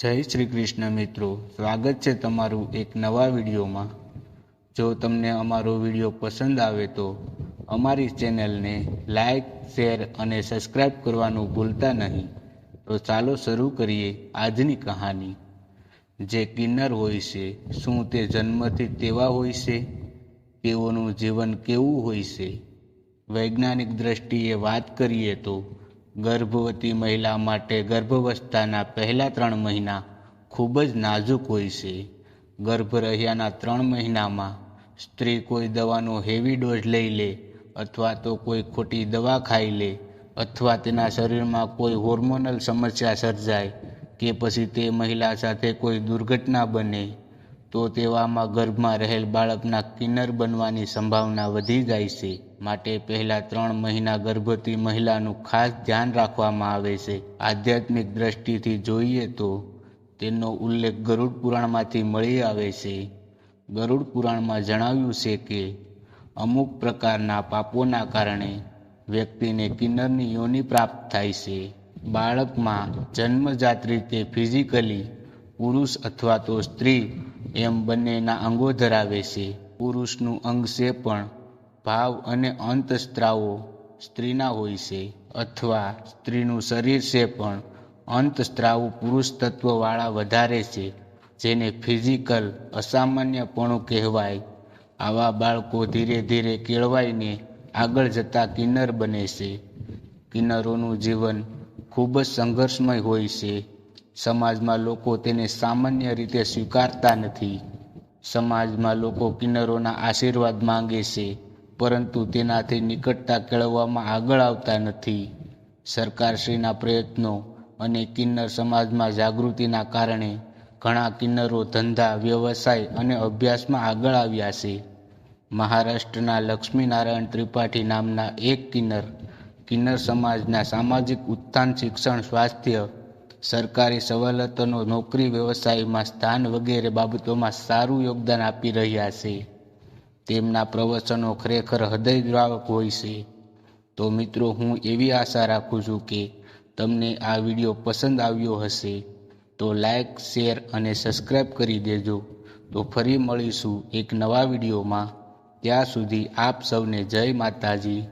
જય શ્રી કૃષ્ણ મિત્રો. સ્વાગત છે તમારું એક નવા વિડીયોમાં. જો તમને અમારો વીડિયો પસંદ આવે તો અમારી ચેનલને લાઈક, શેર અને સબસ્ક્રાઈબ કરવાનું ભૂલતા નહીં. તો ચાલો શરૂ કરીએ આજની કહાની. જે કિન્નર હોય છે, શું તે જન્મથી તેવા હોય છે? તેઓનું જીવન કેવું હોય છે? વૈજ્ઞાનિક દ્રષ્ટિએ વાત કરીએ તો ગર્ભવતી મહિલા માટે ગર્ભાવસ્થાના પહેલા ત્રણ મહિના ખૂબ જ નાજુક હોય છે. ગર્ભ રહ્યાના ત્રણ મહિનામાં સ્ત્રી કોઈ દવાનો હેવી ડોઝ લઈ લે અથવા તો કોઈ ખોટી દવા ખાઈ લે અથવા તેના શરીરમાં કોઈ હોર્મોનલ સમસ્યા સર્જાય કે પછી તે મહિલા સાથે કોઈ દુર્ઘટના બને તો તેવામાં ગર્ભમાં રહેલ બાળકના કિન્નર બનવાની સંભાવના વધી જાય છે. માટે પહેલા ત્રણ મહિના ગર્ભવતી મહિલાનું ખાસ ધ્યાન રાખવામાં આવે છે. આધ્યાત્મિક દ્રષ્ટિથી જોઈએ તો તેનો ઉલ્લેખ ગરુડ પુરાણમાંથી મળી આવે છે. ગરુડ પુરાણમાં જણાવ્યું છે કે અમુક પ્રકારના પાપોના કારણે વ્યક્તિને કિન્નરની યોનિ પ્રાપ્ત થાય છે. બાળકમાં જન્મજાત રીતે ફિઝિકલી પુરુષ અથવા તો સ્ત્રી એમ બંનેના અંગો ધરાવે છે. પુરુષનું અંગ છે પણ ભાવ અને અંતસ્ત્રાવો સ્ત્રીના હોય છે અથવા સ્ત્રીનું શરીર છે પણ અંતસ્ત્રાવો પુરુષ તત્વવાળા વધારે છે, જેને ફિઝિકલ અસામાન્યપણું કહેવાય. આવા બાળકો ધીરે ધીરે કેળવાઈને આગળ જતા કિન્નર બને છે. કિન્નરોનું જીવન ખૂબ જ સંઘર્ષમય હોય છે. સમાજમાં લોકો તેને સામાન્ય રીતે સ્વીકારતા નથી. સમાજમાં લોકો કિન્નરોના આશીર્વાદ માંગે છે, પરંતુ તેનાથી નિકટતા કેળવવામાં આગળ આવતા નથી. સરકારશ્રીના પ્રયત્નો અને કિન્નર સમાજમાં જાગૃતિના કારણે ઘણા કિન્નરો ધંધા, વ્યવસાય અને અભ્યાસમાં આગળ આવ્યા છે. મહારાષ્ટ્રના લક્ષ્મીનારાયણ ત્રિપાઠી નામના એક કિન્નર કિન્નર સમાજના સામાજિક ઉત્થાન, શિક્ષણ, સ્વાસ્થ્ય સરકારી સવલતોનો નોકરી વ્યવસાયમાં સ્થાન વગેરે બાબતોમાં સારું યોગદાન આપી રહ્યા છે. તેમના પ્રવચનો ખરેખર હૃદયદ્રાવક હોય છે. તો મિત્રો, હું એવી આશા રાખું છું કે તમને આ વીડિયો પસંદ આવ્યો હશે. તો લાઈક, શેર અને સબસ્ક્રાઈબ કરી દેજો. તો ફરી મળીશું એક નવા વિડીયોમાં. ત્યાં સુધી આપ સૌને જય માતાજી.